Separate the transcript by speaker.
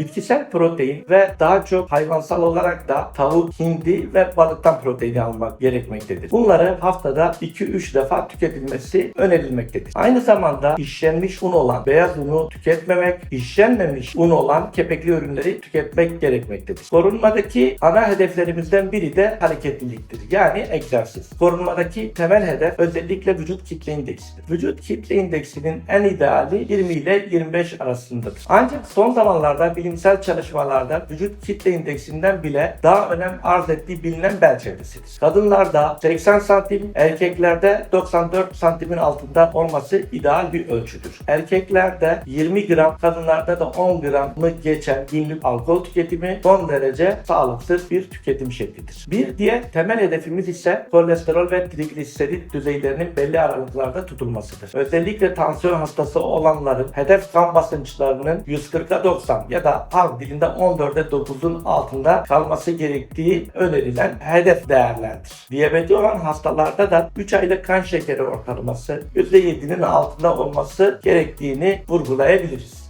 Speaker 1: Bitkisel protein ve daha çok hayvansal olarak da tavuk, hindi ve balıktan proteini almak gerekmektedir. Bunları haftada 2-3 defa tüketilmesi önerilmektedir. Aynı zamanda işlenmiş un olan beyaz unu tüketmemek, işlenmemiş un olan kepekli ürünleri tüketmek gerekmektedir. Korunmadaki ana hedeflerimizden biri de hareketliliktir. Yani egzersiz. Korunmadaki temel hedef özellikle vücut kitle indeksidir. Vücut kitle indeksinin en ideali 20 ile 25 arasındadır. Ancak son zamanlarda bilimsel çalışmalarda vücut kitle indeksinden bile daha önem arz ettiği bilinen bel çevresidir. Kadınlarda 80 santim, erkeklerde 94 santimin altında olması ideal bir ölçüdür. Erkeklerde 20 gram, kadınlarda da 10 gramı geçen günlük alkol tüketimi son derece sağlıksız bir tüketim şeklidir. Bir diğer temel hedefimiz ise kolesterol ve trigliserit düzeylerinin belli aralıklarda tutulmasıdır. Özellikle tansiyon hastası olanların hedef kan basınçlarının 140'a 90 ya da halk dilinde 14'e 9'un altında kalması gerektiği önerilen hedef değerlerdir. Diyabeti olan hastalarda da 3 aylık kan şekeri ortalaması %7'nin altında olması gerektiğini vurgulayabiliriz.